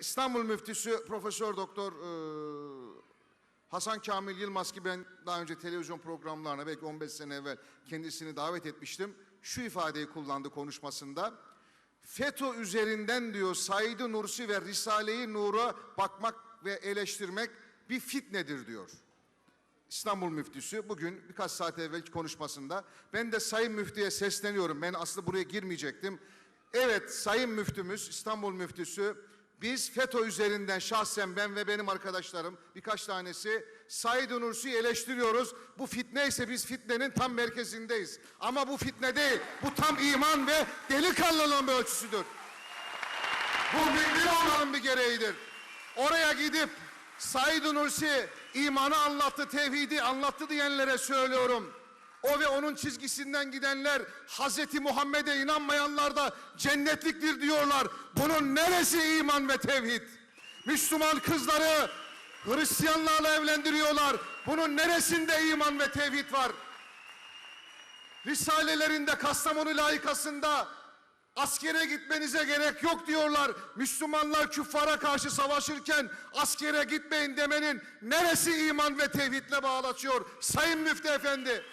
İstanbul Müftüsü Profesör Doktor e, Hasan Kamil Yılmaz ki ben daha önce televizyon programlarına belki 15 sene evvel kendisini davet etmiştim. Şu ifadeyi kullandı konuşmasında. FETÖ üzerinden diyor Said Nursi ve Risale-i Nur'a bakmak ve eleştirmek bir fitnedir diyor. İstanbul Müftüsü bugün birkaç saat evvelki konuşmasında ben de Sayın Müftü'ye sesleniyorum. Ben aslında buraya girmeyecektim. Evet Sayın Müftümüz İstanbul Müftüsü biz FETÖ üzerinden şahsen ben ve benim arkadaşlarım birkaç tanesi Said Nursi'yi eleştiriyoruz. Bu fitne ise biz fitnenin tam merkezindeyiz. Ama bu fitne değil. Bu tam iman ve delikanlılığın bir ölçüsüdür. Bu mümin olmanın bir gereğidir. Oraya gidip Said Nursi imanı anlattı, tevhidi anlattı diyenlere söylüyorum. O ve onun çizgisinden gidenler Hazreti Muhammed'e inanmayanlar da cennetliktir diyorlar. Bunun neresi iman ve tevhid? Müslüman kızları Hristiyanlarla evlendiriyorlar. Bunun neresinde iman ve tevhid var? Risalelerinde Kastamonu layıkasında askere gitmenize gerek yok diyorlar. Müslümanlar küffara karşı savaşırken askere gitmeyin demenin neresi iman ve tevhidle bağlatıyor? Sayın Müftü Efendi.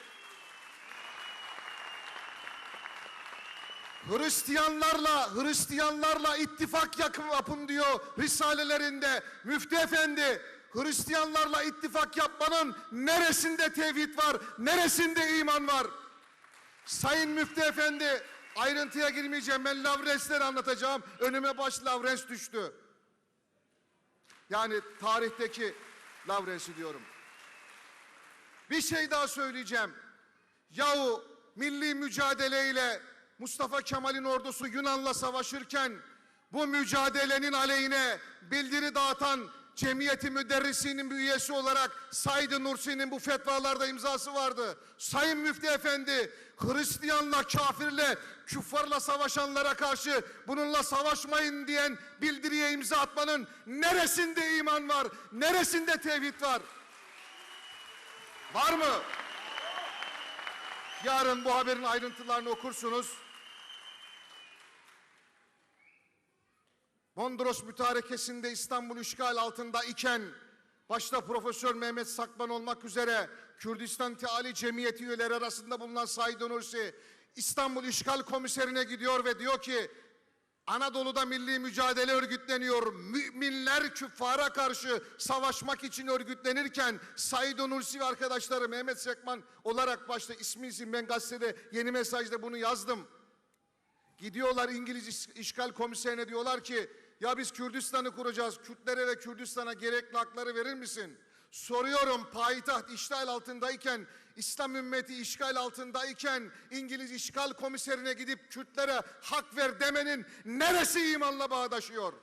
Hristiyanlarla Hristiyanlarla ittifak yapın diyor risalelerinde. Müftü Efendi Hristiyanlarla ittifak yapmanın neresinde tevhid var? Neresinde iman var? Sayın Müftü Efendi ayrıntıya girmeyeceğim. Ben Lavrens'leri anlatacağım. Önüme baş Lavrens düştü. Yani tarihteki Lavrens'i diyorum. Bir şey daha söyleyeceğim. Yahu milli mücadeleyle Mustafa Kemal'in ordusu Yunan'la savaşırken bu mücadelenin aleyhine bildiri dağıtan Cemiyeti Müderrisinin bir üyesi olarak Said Nursi'nin bu fetvalarda imzası vardı. Sayın Müftü Efendi Hristiyanla, kafirle, küffarla savaşanlara karşı bununla savaşmayın diyen bildiriye imza atmanın neresinde iman var, neresinde tevhid var? Var mı? Yarın bu haberin ayrıntılarını okursunuz. Mondros mütarekesinde İstanbul işgal altında iken başta Profesör Mehmet Sakman olmak üzere Kürdistan Teali Cemiyeti üyeleri arasında bulunan Said Nursi İstanbul İşgal Komiserine gidiyor ve diyor ki Anadolu'da milli mücadele örgütleniyor. Müminler küffara karşı savaşmak için örgütlenirken Said Nursi ve arkadaşları Mehmet Sekman olarak başta ismi isim ben gazetede yeni mesajda bunu yazdım. Gidiyorlar İngiliz İş- işgal komiserine diyorlar ki ya biz Kürdistan'ı kuracağız. Kürtlere ve Kürdistan'a gerekli hakları verir misin? Soruyorum payitaht işgal altındayken, İslam ümmeti işgal altındayken İngiliz işgal komiserine gidip Kürtlere hak ver demenin neresi imanla bağdaşıyor?